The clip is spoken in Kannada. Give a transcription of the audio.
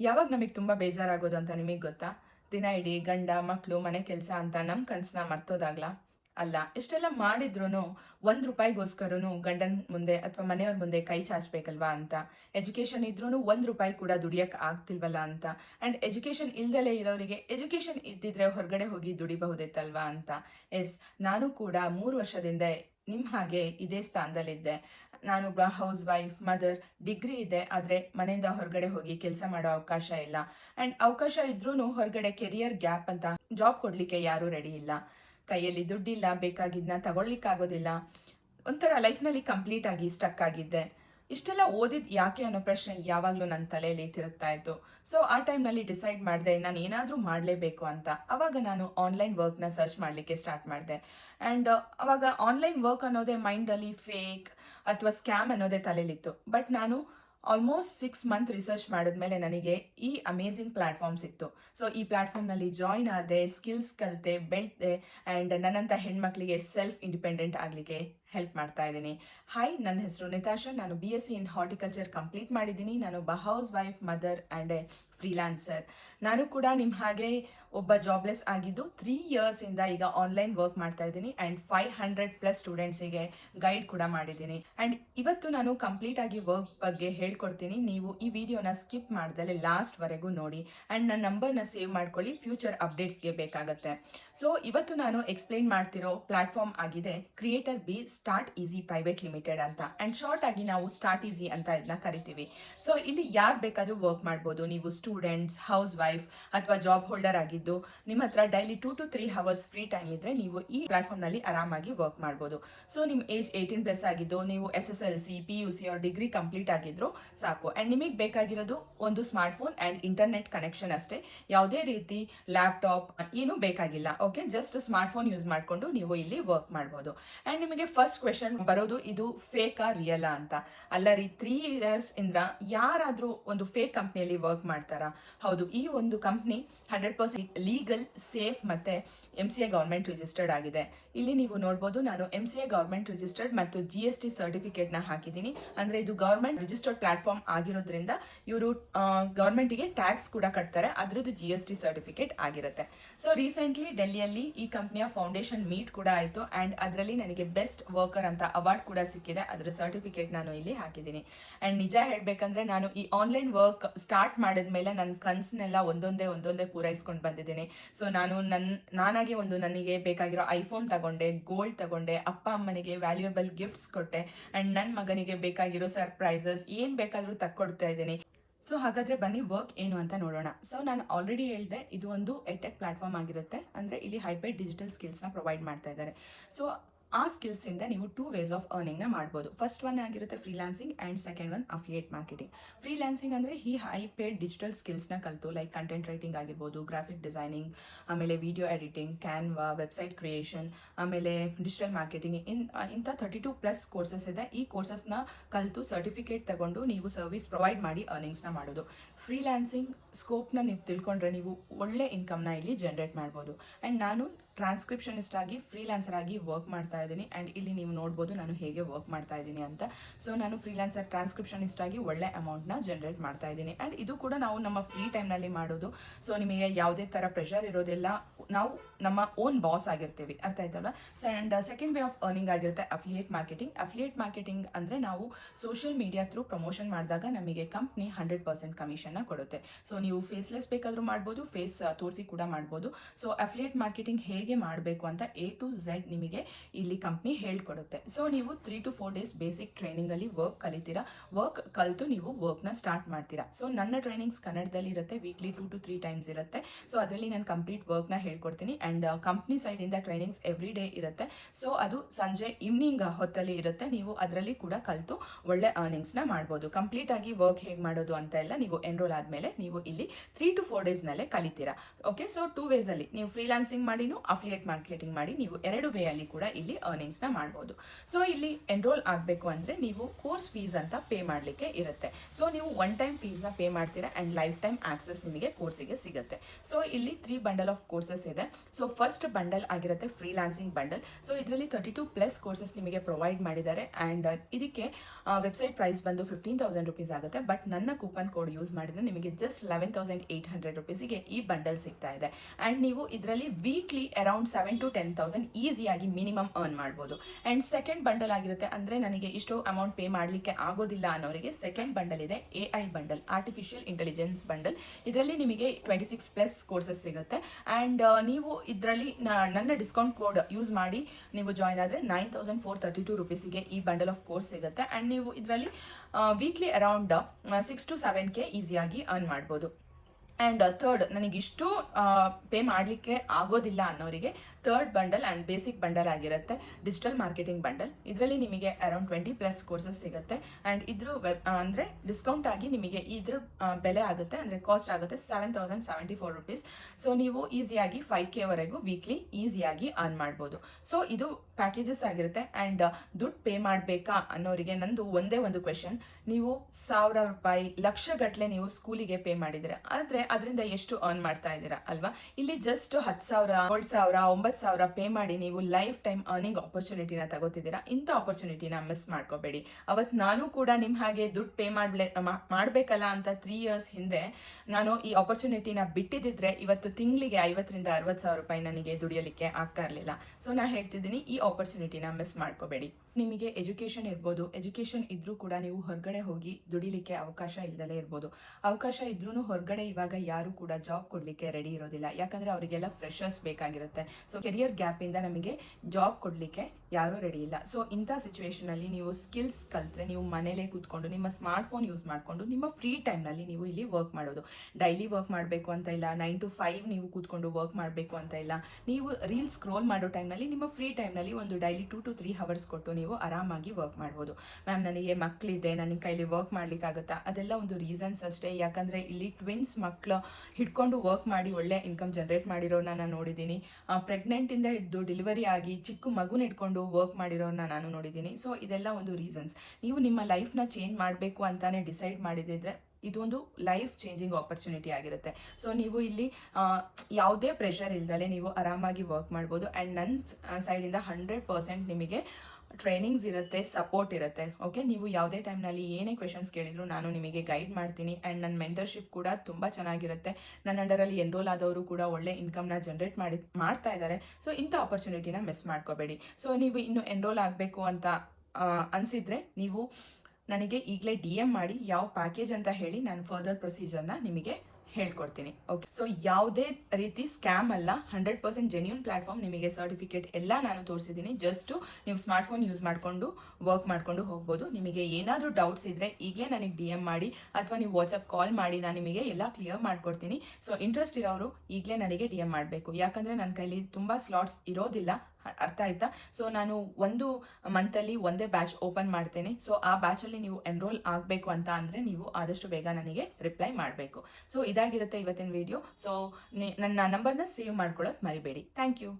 ಯಾವಾಗ ನಮಗೆ ತುಂಬ ಬೇಜಾರಾಗೋದು ಅಂತ ನಿಮಗೆ ಗೊತ್ತಾ? ದಿನ ಇಡೀ ಗಂಡ ಮಕ್ಕಳು ಮನೆ ಕೆಲಸ ಅಂತ ನಮ್ಮ ಕನಸನ್ನ ಮರ್ತೋದಾಗ್ಲ? ಅಲ್ಲ, ಇಷ್ಟೆಲ್ಲ ಮಾಡಿದ್ರು ಒಂದು ರೂಪಾಯಿಗೋಸ್ಕರನು ಗಂಡನ ಮುಂದೆ ಅಥವಾ ಮನೆಯವ್ರ ಮುಂದೆ ಕೈ ಚಾಚಬೇಕಲ್ವಾ ಅಂತ? ಎಜುಕೇಷನ್ ಇದ್ರೂ ಒಂದು ರೂಪಾಯಿ ಕೂಡ ದುಡಿಯೋಕ್ಕೆ ಆಗ್ತಿಲ್ವಲ್ಲ ಅಂತ? ಆ್ಯಂಡ್ ಎಜುಕೇಷನ್ ಇಲ್ದಲೇ ಇರೋರಿಗೆ ಎಜುಕೇಷನ್ ಇದ್ದಿದ್ರೆ ಹೊರಗಡೆ ಹೋಗಿ ದುಡಿಬಹುದಿತ್ತಲ್ವಾ ಅಂತ? ಎಸ್, ನಾನು ಕೂಡ ಮೂರು ವರ್ಷದಿಂದ ನಿಮ್ಮ ಹಾಗೆ ಇದೇ ಸ್ಥಾನದಲ್ಲಿದ್ದೆ. ನಾನೊಬ್ಬ ಹೌಸ್ ವೈಫ್, ಮದರ್, ಡಿಗ್ರಿ ಇದೆ, ಆದರೆ ಮನೆಯಿಂದ ಹೊರಗಡೆ ಹೋಗಿ ಕೆಲಸ ಮಾಡೋ ಅವಕಾಶ ಇಲ್ಲ. ಆ್ಯಂಡ್ ಅವಕಾಶ ಇದ್ರೂ ಹೊರಗಡೆ ಕೆರಿಯರ್ ಗ್ಯಾಪ್ ಅಂತ ಜಾಬ್ ಕೊಡಲಿಕ್ಕೆ ಯಾರೂ ರೆಡಿ ಇಲ್ಲ. ಕೈಯಲ್ಲಿ ದುಡ್ಡಿಲ್ಲ ಬೇಕಾಗಿದ್ದನ್ನ ತಗೊಳ್ಲಿಕ್ಕಾಗೋದಿಲ್ಲ ಒಂಥರ ಲೈಫ್ನಲ್ಲಿ ಕಂಪ್ಲೀಟ್ ಆಗಿ ಸ್ಟಕ್ ಆಗಿದ್ದೆ. ಇಷ್ಟೆಲ್ಲ ಓದಿದ್ ಯಾಕೆ ಅನ್ನೋ ಪ್ರಶ್ನೆ ಯಾವಾಗಲೂ ನನ್ನ ತಲೆಯಲ್ಲಿ ತಿರುಗ್ತಾ ಇತ್ತು. ಸೊ ಆ ಟೈಮ್ನಲ್ಲಿ ಡಿಸೈಡ್ ಮಾಡಿದೆ, ನಾನು ಏನಾದರೂ ಮಾಡಲೇಬೇಕು ಅಂತ. ಅವಾಗ ನಾನು ಆನ್ಲೈನ್ ವರ್ಕ್ನ ಸರ್ಚ್ ಮಾಡಲಿಕ್ಕೆ ಸ್ಟಾರ್ಟ್ ಮಾಡಿದೆ. ಆ್ಯಂಡ್ ಅವಾಗ ಆನ್ಲೈನ್ ವರ್ಕ್ ಅನ್ನೋದೇ ಮೈಂಡಲ್ಲಿ ಫೇಕ್ ಅಥವಾ ಸ್ಕ್ಯಾಮ್ ಅನ್ನೋದೇ ತಲೆಯಲ್ಲಿತ್ತು ಬಟ್ ನಾನು ಆಲ್ಮೋಸ್ಟ್ ಸಿಕ್ಸ್ ಮಂತ್ ರಿಸರ್ಚ್ ಮಾಡಿದ್ಮೇಲೆ ನನಗೆ ಈ ಅಮೇಝಿಂಗ್ ಪ್ಲ್ಯಾಟ್ಫಾರ್ಮ್ ಸಿಕ್ತು. ಸೊ ಈ ಪ್ಲ್ಯಾಟ್ಫಾರ್ಮ್ನಲ್ಲಿ ಜಾಯ್ನ್ ಆದೆ ಸ್ಕಿಲ್ಸ್ ಕಲಿತೆ, ಬೆಳೆದೆ ಆ್ಯಂಡ್ ನನ್ನಂಥ ಹೆಣ್ಮಕ್ಳಿಗೆ ಸೆಲ್ಫ್ ಇಂಡಿಪೆಂಡೆಂಟ್ ಆಗಲಿಕ್ಕೆ ಹೆಲ್ಪ್ ಮಾಡ್ತಾ ಇದ್ದೀನಿ. ಹಾಯ್ ನನ್ನ ಹೆಸರು ನಿತಾಶಾ. ನಾನು B S C in horticulture complete ಮಾಡಿದ್ದೀನಿ. ನಾನು ಒಬ್ಬ housewife mother and a freelancer ನಾನು ಕೂಡ ನಿಮ್ಮ ಹಾಗೆ ಒಬ್ಬ ಜಾಬ್ಲೆಸ್ ಆಗಿದ್ದು ತ್ರೀ ಇಯರ್ಸಿಂದ ಈಗ ಆನ್ಲೈನ್ ವರ್ಕ್ ಮಾಡ್ತಾ ಇದ್ದೀನಿ ಆ್ಯಂಡ್ ಫೈವ್ ಹಂಡ್ರೆಡ್ ಪ್ಲಸ್ ಸ್ಟೂಡೆಂಟ್ಸಿಗೆ ಗೈಡ್ ಕೂಡ ಮಾಡಿದ್ದೀನಿ. ಆ್ಯಂಡ್ ಇವತ್ತು ನಾನು ಕಂಪ್ಲೀಟ್ ಆಗಿ ವರ್ಕ್ ಬಗ್ಗೆ ಹೇಳ್ಕೊಡ್ತೀನಿ. ನೀವು ಈ ವಿಡಿಯೋನ ಸ್ಕಿಪ್ ಮಾಡ್ದಲೆ ಲಾಸ್ಟ್ವರೆಗೂ ನೋಡಿ. ಆ್ಯಂಡ್ ನನ್ನ ನಂಬರ್ನ ಸೇವ್ ಮಾಡ್ಕೊಳ್ಳಿ. ಫ್ಯೂಚರ್ ಅಪ್ಡೇಟ್ಸ್ಗೆ ಬೇಕಾಗುತ್ತೆ. ಸೊ ಇವತ್ತು ನಾನು ಎಕ್ಸ್ಪ್ಲೈನ್ ಮಾಡ್ತಿರೋ ಪ್ಲಾಟ್ಫಾರ್ಮ್ ಆಗಿದೆ creator be start easy private limited ಅಂತ. ಆ್ಯಂಡ್ ಶಾರ್ಟ್ ಆಗಿ ನಾವು ಸ್ಟಾರ್ಟ್ ಈಸಿ ಅಂತ ಇದನ್ನ ಕರಿತೀವಿ. ಸೊ ಇಲ್ಲಿ ಯಾರು ಬೇಕಾದರೂ ವರ್ಕ್ ಮಾಡ್ಬೋದು. ನೀವು ಸ್ಟೂಡೆಂಟ್ಸ್ ಹೌಸ್ ವೈಫ್ ಅಥವಾ ಜಾಬ್ ಹೋಲ್ಡರ್ ಆಗಿದ್ದು ನಿಮ್ಮ ಹತ್ರ daily two to three hours free time ಇದ್ರೆ ನೀವು ಈ ಪ್ಲಾಟ್ಫಾರ್ಮ್ನಲ್ಲಿ ಆರಾಮಾಗಿ ವರ್ಕ್ ಮಾಡ್ಬೋದು. ಸೊ ನಿಮ್ಮ ಏಜ್ ಏಯ್ಟೀನ್ ಪ್ಲಸ್ ಆಗಿದ್ದು, ನೀವು S S L C P U C ಅವ್ರ ಡಿಗ್ರಿ ಕಂಪ್ಲೀಟ್ ಆಗಿದ್ರು ಸಾಕು. ಆ್ಯಂಡ್ ನಿಮಗೆ ಬೇಕಾಗಿರೋದು ಒಂದು ಸ್ಮಾರ್ಟ್ಫೋನ್ ಆ್ಯಂಡ್ ಇಂಟರ್ನೆಟ್ ಕನೆಕ್ಷನ್ ಅಷ್ಟೇ. ಯಾವುದೇ ರೀತಿ ಲ್ಯಾಪ್ಟಾಪ್ ಏನೂ ಬೇಕಾಗಿಲ್ಲ. ಓಕೆ ಜಸ್ಟ್ ಸ್ಮಾರ್ಟ್ಫೋನ್ ಯೂಸ್ ಮಾಡಿಕೊಂಡು ನೀವು ಇಲ್ಲಿ ವರ್ಕ್ ಮಾಡ್ಬೋದು. ಆ್ಯಂಡ್ ನಿಮಗೆ ಫಸ್ಟ್ ಕ್ವೆಶನ್ ಬರೋದು, ಇದು ಫೇಕಾ ರಿಯಲಾ ಅಂತ. ಅಲ್ಲ ರೀ ತ್ರೀ ಇಯರ್ಸ್ ಇಂದ ಯಾರಾದರೂ ಒಂದು ಫೇಕ್ ಕಂಪ್ನಿಯಲ್ಲಿ ವರ್ಕ್ ಮಾಡ್ತಾರಾ? ಹೌದು, ಈ ಒಂದು company hundred percent legal safe ಮತ್ತೆ M C A government registered ಆಗಿದೆ. ಇಲ್ಲಿ ನೀವು ನೋಡ್ಬೋದು, ನಾನು M C A government registered ಮತ್ತು ಜಿ ಎಸ್ ಟಿ ಸರ್ಟಿಫಿಕೇಟ್ನ ಹಾಕಿದ್ದೀನಿ. ಅಂದರೆ ಇದು ಗೌರ್ಮೆಂಟ್ ರಿಜಿಸ್ಟರ್ಡ್ ಪ್ಲಾಟ್ಫಾರ್ಮ್ ಆಗಿರೋದ್ರಿಂದ ಇವರು ಗೌರ್ಮೆಂಟಿಗೆ ಟ್ಯಾಕ್ಸ್ ಕೂಡ ಕಟ್ತಾರೆ, ಅದರದ್ದು ಜಿ ಎಸ್ ಟಿ ಸರ್ಟಿಫಿಕೇಟ್ ಆಗಿರುತ್ತೆ. ಸೊ ರೀಸೆಂಟ್ಲಿ ಡೆಲ್ಲಿಯಲ್ಲಿ ಈ ಕಂಪ್ನಿಯ ಫೌಂಡೇಶನ್ ಮೀಟ್ ಕೂಡ ಆಯಿತು ಆ್ಯಂಡ್ ಅದರಲ್ಲಿ ನನಗೆ ಬೆಸ್ಟ್ ವರ್ಕರ್ ಅಂತ ಅವಾರ್ಡ್ ಕೂಡ ಸಿಕ್ಕಿದೆ. ಅದರ ಸರ್ಟಿಫಿಕೇಟ್ ನಾನು ಇಲ್ಲಿ ಹಾಕಿದ್ದೀನಿ. ಆ್ಯಂಡ್ ನಿಜ ಹೇಳಬೇಕಂದ್ರೆ ನಾನು ಈ ಆನ್ಲೈನ್ ವರ್ಕ್ ಸ್ಟಾರ್ಟ್ ಮಾಡಿದ್ಮೇಲೆ ನನ್ನ ಕನಸನ್ನೆಲ್ಲ ಒಂದೊಂದೇ ಒಂದೊಂದೇ ಪೂರೈಸ್ಕೊಂಡು ಬಂದಿದ್ದೀನಿ. ಸೊ ನಾನು ನನ್ನ ನಾನಾಗೆ ಒಂದು ನನಗೆ ಬೇಕಾಗಿರೋ ಐಫೋನ್ ತಗೊಂಡೆ ಗೋಲ್ಡ್ ತಗೊಂಡೆ, ಅಪ್ಪ ಅಮ್ಮನಿಗೆ ವ್ಯಾಲ್ಯೂಯಬಲ್ ಗಿಫ್ಟ್ಸ್ ಕೊಟ್ಟೆ ಆ್ಯಂಡ್ ನನ್ನ ಮಗನಿಗೆ ಬೇಕಾಗಿರೋ ಸರ್ಪ್ರೈಸಸ್ ಏನು ಬೇಕಾದರೂ ತಕ್ಕೊಡ್ತಾ ಇದ್ದೀನಿ. ಸೊ ಹಾಗಾದ್ರೆ ಬನ್ನಿ ವರ್ಕ್ ಏನು ಅಂತ ನೋಡೋಣ. ಸೊ ನಾನು ಆಲ್ರೆಡಿ ಹೇಳಿದೆ, ಇದು ಒಂದು ಎಟೆಕ್ ಪ್ಲಾಟ್ಫಾರ್ಮ್ ಆಗಿರುತ್ತೆ. ಅಂದರೆ ಇಲ್ಲಿ ಹೈಪೇಡ್ ಡಿಜಿಟಲ್ ಸ್ಕಿಲ್ಸ್ನ ಪ್ರೊವೈಡ್ ಮಾಡ್ತಾ ಇದ್ದಾರೆ. ಸೊ ಆ ಸ್ಕಿಲ್ಸಿಂದ ನೀವು ಟೂ ವೇಸ್ ಆಫ್ ಅರ್ನಿಂಗ್ನ ಮಾಡ್ಬೋದು. ಫಸ್ಟ್ ಒನ್ ಆಗಿರುತ್ತೆ freelancing and second one affiliate marketing freelancing ಅಂದರೆ ಈ ಹೈ ಪೇಡ್ ಡಿಜಿಟಲ್ ಸ್ಕಿಲ್ಸ್ನ ಕಲಿತು ಲೈಕ್ ಕಂಟೆಂಟ್ ರೈಟಿಂಗ್ ಆಗಿರ್ಬೋದು ಗ್ರಾಫಿಕ್ ಡಿಸೈನಿಂಗ್ ಆಮೇಲೆ video editing Canva website creation ಆಮೇಲೆ ಡಿಜಿಟಲ್ ಮಾರ್ಕೆಟಿಂಗ್ ಇನ್, ಇಂಥ ಥರ್ಟಿ ಟು ಪ್ಲಸ್ ಕೋರ್ಸಸ್ ಇದೆ. ಈ ಕೋರ್ಸಸ್ನ ಕಲಿತು ಸರ್ಟಿಫಿಕೇಟ್ ತಗೊಂಡು ನೀವು ಸರ್ವಿಸ್ ಪ್ರೊವೈಡ್ ಮಾಡಿ ಅರ್ನಿಂಗ್ಸ್ನ ಮಾಡೋದು. ಫ್ರೀಲಾನ್ಸಿಂಗ್ ಸ್ಕೋಪ್ನ ನೀವು ತಿಳ್ಕೊಂಡ್ರೆ ನೀವು ಒಳ್ಳೆ ಇನ್ಕಮ್ನ ಇಲ್ಲಿ ಜನರೇಟ್ ಮಾಡ್ಬೋದು. ಆ್ಯಂಡ್ ನಾನು ಟ್ರಾನ್ಸ್ಕ್ರಿಪ್ಷನಿಸ್ಟ್ ಆಗಿ ಫ್ರೀಲ್ಯಾನ್ಸರ್ ಆಗಿ ವರ್ಕ್ ಮಾಡ್ತಾ ಇದ್ದೀನಿ. ಆ್ಯಂಡ್ ಇಲ್ಲಿ ನೀವು ನೋಡ್ಬೋದು ನಾನು ಹೇಗೆ ವರ್ಕ್ ಮಾಡ್ತಾ ಇದ್ದೀನಿ ಅಂತ. ಸೊ ನಾನು ಫ್ರೀಲ್ಯಾನ್ಸರ್ ಟ್ರಾನ್ಸ್ಕ್ರಿಪ್ಷನಿಸ್ಟ್ ಆಗಿ ಒಳ್ಳೆ ಅಮೌಂಟ್ನ ಜನ್ರೇಟ್ ಮಾಡ್ತಾ ಇದ್ದೀನಿ. ಆ್ಯಂಡ್ ಇದು ಕೂಡ ನಾವು ನಮ್ಮ ಫ್ರೀ ಟೈಮ್ನಲ್ಲಿ ಮಾಡೋದು. ಸೊ ನಿಮಗೆ ಯಾವುದೇ ಥರ ಪ್ರೆಷರ್ ಇರೋದಿಲ್ಲ. ನಾವು ನಮ್ಮ ಓನ್ ಬಾಸ್ ಆಗಿರ್ತೀವಿ. ಅರ್ಥ ಆಯ್ತಲ್ವ? And second way of earning ಆಗಿರುತ್ತೆ ಅಫಿಲಿಯೇಟ್ ಮಾರ್ಕೆಟಿಂಗ್ ಅಫಿಲಿಯೇಟ್ ಮಾರ್ಕೆಟಿಂಗ್ ಅಂದರೆ ನಾವು ಸೋಷಿಯಲ್ ಮೀಡಿಯಾ ಥ್ರೂ ಪ್ರಮೋಷನ್ ಮಾಡಿದಾಗ ನಮಗೆ ಕಂಪ್ನಿ ಹಂಡ್ರೆಡ್ ಪರ್ಸೆಂಟ್ ಕಮಿಷನ್ನ ಕೊಡುತ್ತೆ. ಸೊ ನೀವು ಫೇಸ್ಲೆಸ್ ಬೇಕಾದರೂ ಮಾಡ್ಬೋದು ಫೇಸ್ ತೋರಿಸಿ ಕೂಡ ಮಾಡ್ಬೋದು. ಸೊ ಅಫಿಲಿಯೇಟ್ ಮಾರ್ಕೆಟಿಂಗ್ ಹೇಗೆ ಮಾಡಬೇಕು ಅಂತ ಎ ಟು ಝೆಡ್ ನಿಮಗೆ ಇಲ್ಲಿ ಕಂಪ್ನಿ ಹೇಳ್ಕೊಡುತ್ತೆ. ಸೊ ನೀವು three to four days basic ಟ್ರೈನಿಂಗಲ್ಲಿ work ಕಲಿತೀರಾ? ವರ್ಕ್ ಕಲಿತು ನೀವು ವರ್ಕ್ನ ಸ್ಟಾರ್ಟ್ ಮಾಡ್ತೀರಾ? ಸೊ ನನ್ನ ಟ್ರೈನಿಂಗ್ಸ್ ಕನ್ನಡದಲ್ಲಿ ಇರುತ್ತೆ weekly two to three times ಇರುತ್ತೆ. ಸೊ ಅದರಲ್ಲಿ ನಾನು ಕಂಪ್ಲೀಟ್ ವರ್ಕ್ನ ಹೇಳ್ಕೊಡ್ತೀನಿ. ಆ್ಯಂಡ್ ಕಂಪ್ನಿ ಸೈಡಿಂದ ಟ್ರೈನಿಂಗ್ಸ್ ಎವ್ರಿ ಡೇ ಇರುತ್ತೆ. ಸೊ ಅದು ಸಂಜೆ ಈವ್ನಿಂಗ್ ಹೊತ್ತಲ್ಲಿ ಇರುತ್ತೆ. ನೀವು ಅದರಲ್ಲಿ ಕೂಡ ಕಲಿತು ಒಳ್ಳೆ ಅರ್ನಿಂಗ್ಸ್ನ ಮಾಡ್ಬೋದು. ಕಂಪ್ಲೀಟ್ ಆಗಿ ವರ್ಕ್ ಹೇಗೆ ಮಾಡೋದು ಅಂತ ಎಲ್ಲ ನೀವು ಎನ್ರೋಲ್ ಆದಮೇಲೆ ನೀವು ಇಲ್ಲಿ ತ್ರೀ ಟು ಫೋರ್ ಡೇಸ್ನಲ್ಲೇ ಕಲಿತೀರಾ? ಓಕೆ ಸೊ ಟೂ ವೇಸಲ್ಲಿ ನೀವು ಫ್ರೀಲಾನ್ಸಿಂಗ್ ಮಾಡಿನೂ ಅಫಿಲಿಯೇಟ್ ಮಾರ್ಕೆಟಿಂಗ್ ಮಾಡಿ ನೀವು ಎರಡು ವೇ ಅಲ್ಲಿ ಕೂಡ ಇಲ್ಲಿ ಅರ್ನಿಂಗ್ಸ್ನ ಮಾಡ್ಬೋದು. ಸೊ ಇಲ್ಲಿ ಎನ್ರೋಲ್ ಆಗಬೇಕು ಅಂದರೆ ನೀವು ಕೋರ್ಸ್ ಫೀಸ್ ಅಂತ ಪೇ ಮಾಡಲಿಕ್ಕೆ ಇರುತ್ತೆ. ಸೊ ನೀವು ಒನ್ ಟೈಮ್ ಫೀಸ್ನ ಪೇ ಮಾಡ್ತೀರಾ ಆ್ಯಂಡ್ ಲೈಫ್ ಟೈಮ್ ಆಕ್ಸೆಸ್ ನಿಮಗೆ ಕೋರ್ಸಿಗೆ ಸಿಗುತ್ತೆ. ಸೊ ಇಲ್ಲಿ ತ್ರೀ ಬಂಡಲ್ ಆಫ್ ಕೋರ್ಸಸ್ ಇದೆ. ಸೊ ಫಸ್ಟ್ ಬಂಡಲ್ ಆಗಿರುತ್ತೆ ಫ್ರೀಲ್ಯಾನ್ಸಿಂಗ್ ಬಂಡಲ್ ಸೊ ಇದರಲ್ಲಿ ತರ್ಟಿ ಟು ಪ್ಲಸ್ ಕೋರ್ಸಸ್ ನಿಮಗೆ ಪ್ರೊವೈಡ್ ಮಾಡಿದ್ದಾರೆ ಆ್ಯಂಡ್ ಇದಕ್ಕೆ ವೆಬ್ಸೈಟ್ ಪ್ರೈಸ್ ಬಂದು ಫಿಫ್ಟೀನ್ ತೌಸಂಡ್ ರುಪೀಸ್ ಆಗುತ್ತೆ. ಬಟ್ ನನ್ನ ಕೂಪನ್ ಕೋಡ್ ಯೂಸ್ ಮಾಡಿದ್ರೆ ನಿಮಗೆ just eleven thousand eight hundred ರುಪೀಸಿಗೆ ಈ ಬಂಡಲ್ ಸಿಗ್ತಾ ಇದೆ. ಆ್ಯಂಡ್ ನೀವು ಇದರಲ್ಲಿ weekly around seven to ten thousand ಈಸಿಯಾಗಿ ಮಿನಿಮಮ್ ಅರ್ನ್ ಮಾಡ್ಬೋದು. ಆ್ಯಂಡ್ ಸೆಕೆಂಡ್ ಬಂಡಲ್ ಆಗಿರುತ್ತೆ ಅಂದರೆ ನನಗೆ ಇಷ್ಟು ಅಮೌಂಟ್ ಪೇ ಮಾಡಲಿಕ್ಕೆ ಆಗೋದಿಲ್ಲ ಅನ್ನೋರಿಗೆ ಸೆಕೆಂಡ್ ಬಂಡಲ್ ಇದೆ A I bundle artificial intelligence bundle ಇದರಲ್ಲಿ ನಿಮಗೆ ಟ್ವೆಂಟಿ ಸಿಕ್ಸ್ ಪ್ಲಸ್ ಕೋರ್ಸಸ್ ಸಿಗುತ್ತೆ ಆ್ಯಂಡ್ ನೀವು ಇದರಲ್ಲಿ ನನ್ನ ಡಿಸ್ಕೌಂಟ್ ಕೋಡ್ ಯೂಸ್ ಮಾಡಿ ನೀವು ಜಾಯ್ನ್ ಆದರೆ nine thousand four thirty two ರುಪೀಸಿಗೆ ಈ ಬಂಡಲ್ ಆಫ್ ಕೋರ್ಸ್ ಸಿಗುತ್ತೆ. ಆ್ಯಂಡ್ ನೀವು ಇದರಲ್ಲಿ weekly around six to seven K ಈಸಿಯಾಗಿ ಅರ್ನ್ ಮಾಡ್ಬೋದು. ಆ್ಯಂಡ್ ಥರ್ಡ್ ನನಗಿಷ್ಟು ಪೇ ಮಾಡಲಿಕ್ಕೆ ಆಗೋದಿಲ್ಲ ಅನ್ನೋರಿಗೆ third bundle and basic bundle ಆಗಿರುತ್ತೆ. ಡಿಜಿಟಲ್ ಮಾರ್ಕೆಟಿಂಗ್ ಬಂಡಲ್ ಇದರಲ್ಲಿ ನಿಮಗೆ ಅರೌಂಡ್ ಟ್ವೆಂಟಿ ಪ್ಲಸ್ ಕೋರ್ಸಸ್ ಸಿಗುತ್ತೆ. ಆ್ಯಂಡ್ ಇದ್ರ ವೆಬ್ ಅಂದರೆ ಡಿಸ್ಕೌಂಟ್ ಆಗಿ ನಿಮಗೆ ಇದ್ರ ಬೆಲೆ ಆಗುತ್ತೆ. ಅಂದರೆ ಕಾಸ್ಟ್ ಆಗುತ್ತೆ seven thousand seventy four rupees so ನೀವು ಈಸಿಯಾಗಿ ಫೈವ್ ಕೆವರೆಗೂ ವೀಕ್ಲಿ ಈಸಿಯಾಗಿ ಅರ್ನ್ ಮಾಡ್ಬೋದು. ಸೊ ಇದು ಪ್ಯಾಕೇಜಸ್ ಆಗಿರುತ್ತೆ. ಆ್ಯಂಡ್ ದುಡ್ಡು ಪೇ ಮಾಡಬೇಕಾ ಅನ್ನೋರಿಗೆ ನಂದು ಒಂದೇ ಒಂದು ಕ್ವೆಶನ್ ನೀವು ಸಾವಿರ ರೂಪಾಯಿ ಲಕ್ಷಗಟ್ಟಲೆ ನೀವು ಸ್ಕೂಲಿಗೆ ಪೇ ಮಾಡಿದರೆ, ಆದರೆ ಅದರಿಂದ ಎಷ್ಟು ಅರ್ನ್ ಮಾಡ್ತಾ ಇದ್ದೀರಾ, ಅಲ್ವಾ? ಇಲ್ಲಿ ಜಸ್ಟ್ ಹತ್ತು ಸಾವಿರ, ಏಳು ಸಾವಿರ, ಒಂಬತ್ತು ಸಾವಿರ ಪೇ ಮಾಡಿ ನೀವು ಲೈಫ್ ಟೈಮ್ ಅರ್ನಿಂಗ್ ಆಪರ್ಚುನಿಟಿನ ತಗೋತಿದ್ದೀರಾ, ಇಂಥ ಆಪರ್ಚುನಿಟಿನ ಮಿಸ್ ಮಾಡ್ಕೋಬೇಡಿ. ಅವತ್ತು ನಾನು ಕೂಡ ನಿಮ್ಮ ಹಾಗೆ ದುಡ್ಡು ಪೇ ಮಾಡಲೇ ಮಾಡಬೇಕಲ್ಲ ಅಂತ ತ್ರೀ ಇಯರ್ಸ್ ಹಿಂದೆ ನಾನು ಈ ಆಪರ್ಚುನಿಟಿನ ಬಿಟ್ಟಿದ್ದಿದ್ರೆ ಇವತ್ತು ತಿಂಗಳಿಗೆ ಐವತ್ತರಿಂದ ಅರವತ್ತು ಸಾವಿರ ರೂಪಾಯಿ ನನಗೆ ದುಡಿಯಲಿಕ್ಕೆ ಆಗ್ತಾ ಇರಲಿಲ್ಲ. ಸೊ ನಾನು ಹೇಳ್ತಿದ್ದೀನಿ ಈ ಆಪರ್ಚುನಿಟಿನ ಮಿಸ್ ಮಾಡ್ಕೋಬೇಡಿ. ನಿಮಗೆ ಎಜುಕೇಷನ್ ಇರ್ಬೋದು ಎಜುಕೇಷನ್ ಇದ್ರೂ ಕೂಡ ನೀವು ಹೊರಗಡೆ ಹೋಗಿ ದುಡಿಲಿಕ್ಕೆ ಅವಕಾಶ ಇಲ್ಲದಲೇ ಇರ್ಬೋದು. ಅವಕಾಶ ಇದ್ರೂ ಹೊರಗಡೆ ಇವಾಗ ಯಾರು ಕೂಡ ಜಾಬ್ ಕೊಡಲಿಕ್ಕೆ ರೆಡಿ ಇರೋದಿಲ್ಲ. ಯಾಕಂದರೆ ಅವರಿಗೆಲ್ಲ ಫ್ರೆಶರ್ಸ್ ಬೇಕಾಗಿರುತ್ತೆ. ಸೊ ಕೆರಿಯರ್ ಗ್ಯಾಪಿಂದ ನಮಗೆ ಜಾಬ್ ಕೊಡಲಿಕ್ಕೆ ಯಾರೂ ರೆಡಿ ಇಲ್ಲ. ಸೊ ಇಂಥ ಸಿಚುವೇಷನಲ್ಲಿ ನೀವು ಸ್ಕಿಲ್ಸ್ ಕಲಿತ್ರೆ ನೀವು ಮನೇಲೇ ಕೂತ್ಕೊಂಡು, ನಿಮ್ಮ ಸ್ಮಾರ್ಟ್ಫೋನ್ ಯೂಸ್ ಮಾಡಿಕೊಂಡು, ನಿಮ್ಮ ಫ್ರೀ ಟೈಮ್ನಲ್ಲಿ ನೀವು ಇಲ್ಲಿ ವರ್ಕ್ ಮಾಡೋದು. ಡೈಲಿ ವರ್ಕ್ ಮಾಡಬೇಕು ಅಂತ ಇಲ್ಲ ನೈನ್ ಟು ಫೈವ್ ನೀವು ಕೂತ್ಕೊಂಡು ವರ್ಕ್ ಮಾಡಬೇಕು ಅಂತ ಇಲ್ಲ. ನೀವು ರೀಲ್ಸ್ ಸ್ಕ್ರೋಲ್ ಮಾಡೋ ಟೈಮ್ನಲ್ಲಿ ನಿಮ್ಮ ಫ್ರೀ ಟೈಮ್ನಲ್ಲಿ ಒಂದು daily two to three hours ಕೊಟ್ಟು ನೀವು ಆರಾಮಾಗಿ ವರ್ಕ್ ಮಾಡ್ಬೋದು. ಮ್ಯಾಮ್ ನನಗೆ ಮಕ್ಕಳಿದೆ ನನಗೆ ಕೈಲಿ ವರ್ಕ್ ಮಾಡ್ಲಿಕ್ಕಾಗುತ್ತಾ? ಅದೆಲ್ಲ ಒಂದು ರೀಸನ್ಸ್ ಅಷ್ಟೇ. ಯಾಕಂದರೆ ಇಲ್ಲಿ ಟ್ವಿನ್ಸ್ ಮಕ್ಕಳು ಹಿಡ್ಕೊಂಡು ವರ್ಕ್ ಮಾಡಿ ಒಳ್ಳೆ ಇನ್ಕಮ್ ಜನರೇಟ್ ಮಾಡಿರೋರನ್ನ ನಾನು ನೋಡಿದ್ದೀನಿ. ಪ್ರೆಗ್ನೆಂಟಿಂದ ಹಿಡಿದು ಡೆಲಿವರಿ ಆಗಿ ಚಿಕ್ಕ ಮಗುನ ಇಟ್ಕೊಂಡು ವರ್ಕ್ ಮಾಡಿರೋರನ್ನ ನಾನು ನೋಡಿದ್ದೀನಿ. ಸೊ ಇದೆಲ್ಲ ಒಂದು ರೀಸನ್ಸ್ ನೀವು ನಿಮ್ಮ ಲೈಫ್ನ ಚೇಂಜ್ ಮಾಡಬೇಕು ಅಂತಾನೆ ಡಿಸೈಡ್ ಮಾಡಿದಿದ್ರೆ ಇದೊಂದು ಲೈಫ್ ಚೇಂಜಿಂಗ್ ಆಪರ್ಚುನಿಟಿ ಆಗಿರುತ್ತೆ. ಸೊ ನೀವು ಇಲ್ಲಿ ಯಾವುದೇ ಪ್ರೆಷರ್ ಇಲ್ದಲೆ ನೀವು ಆರಾಮಾಗಿ ವರ್ಕ್ ಮಾಡ್ಬೋದು. ಆ್ಯಂಡ್ ನನ್ನ ಸೈಡಿಂದ ಹಂಡ್ರೆಡ್ ಪರ್ಸೆಂಟ್ ನಿಮಗೆ ಟ್ರೈನಿಂಗ್ಸ್ ಇರುತ್ತೆ ಸಪೋರ್ಟ್ ಇರುತ್ತೆ. ಓಕೆ ನೀವು ಯಾವುದೇ ಟೈಮ್ನಲ್ಲಿ ಏನೇ ಕ್ವೆಶನ್ಸ್ ಕೇಳಿದ್ರು ನಾನು ನಿಮಗೆ ಗೈಡ್ ಮಾಡ್ತೀನಿ. ಆ್ಯಂಡ್ ನನ್ನ ಮೆಂಟರ್ಶಿಪ್ ಕೂಡ ತುಂಬ ಚೆನ್ನಾಗಿರುತ್ತೆ. ನನ್ನ ಅಂಡರಲ್ಲಿ ಎನ್ರೋಲ್ ಆದವರು ಕೂಡ ಒಳ್ಳೆ ಇನ್ಕಮ್ನ ಜನ್ರೇಟ್ ಮಾಡಿ, ಮಾಡ್ತಾ ಇದ್ದಾರೆ. ಸೊ ಇಂಥ ಆಪರ್ಚುನಿಟಿನ ಮಿಸ್ ಮಾಡ್ಕೋಬೇಡಿ. ಸೊ ನೀವು ಇನ್ನು ಎನ್ರೋಲ್ ಆಗಬೇಕು ಅಂತ ಅನಿಸಿದರೆ ನೀವು ನನಗೆ ಈಗಲೇ ಡಿ ಎಂ ಮಾಡಿ, ಯಾವ ಪ್ಯಾಕೇಜ್ ಅಂತ ಹೇಳಿ ನಾನು ಫರ್ದರ್ ಪ್ರೊಸೀಜರ್ನ ನಿಮಗೆ ಹೇಳ್ಕೊಡ್ತೀನಿ. ಓಕೆ ಸೊ ಯಾವುದೇ ರೀತಿ ಸ್ಕ್ಯಾಮ್ ಅಲ್ಲ ಹಂಡ್ರೆಡ್ ಪರ್ಸೆಂಟ್ ಜೆನ್ಯೂನ್ ಪ್ಲಾಟ್ಫಾರ್ಮ್ ನಿಮಗೆ ಸರ್ಟಿಫಿಕೇಟ್ ಎಲ್ಲ ನಾನು ತೋರಿಸಿದ್ದೀನಿ. ಜಸ್ಟ್ ನೀವು ಸ್ಮಾರ್ಟ್ಫೋನ್ ಯೂಸ್ ಮಾಡಿಕೊಂಡು ವರ್ಕ್ ಮಾಡಿಕೊಂಡು ಹೋಗ್ಬೋದು. ನಿಮಗೆ ಏನಾದರೂ ಡೌಟ್ಸ್ ಇದ್ದರೆ ಈಗಲೇ ನನಗೆ ಡಿ ಎಂ ಮಾಡಿ, ಅಥವಾ ನೀವು ವಾಟ್ಸಪ್ ಕಾಲ್ ಮಾಡಿ, ನಾನು ನಿಮಗೆ ಎಲ್ಲ ಕ್ಲಿಯರ್ ಮಾಡಿಕೊಡ್ತೀನಿ. ಸೊ ಇಂಟ್ರೆಸ್ಟ್ ಇರೋರು ಈಗಲೇ ನನಗೆ ಡಿ ಎಂ ಮಾಡಬೇಕು. ಯಾಕಂದರೆ ನನ್ನ ಕೈಲಿ ತುಂಬ ಸ್ಲಾಟ್ಸ್ ಇರೋದಿಲ್ಲ. ಅರ್ಥ ಆಯ್ತಾ? ಸೊ ನಾನು ಒಂದು ಮಂತಲ್ಲಿ ಒಂದೇ ಬ್ಯಾಚ್ ಓಪನ್ ಮಾಡ್ತೇನೆ. ಸೊ ಆ ಬ್ಯಾಚಲ್ಲಿ ನೀವು ಎನ್ರೋಲ್ ಆಗಬೇಕು ಅಂತ ಅಂದರೆ ನೀವು ಆದಷ್ಟು ಬೇಗ ನನಗೆ ರಿಪ್ಲೈ ಮಾಡಬೇಕು. ಸೊ ಇದಾಗಿರುತ್ತೆ ಇವತ್ತಿನ ವಿಡಿಯೋ ಸೊ ನನ್ನ ನಂಬರ್ನ ಸೇವ್ ಮಾಡ್ಕೊಳ್ಳೋಕೆ ಮರಿಬೇಡಿ. Thank you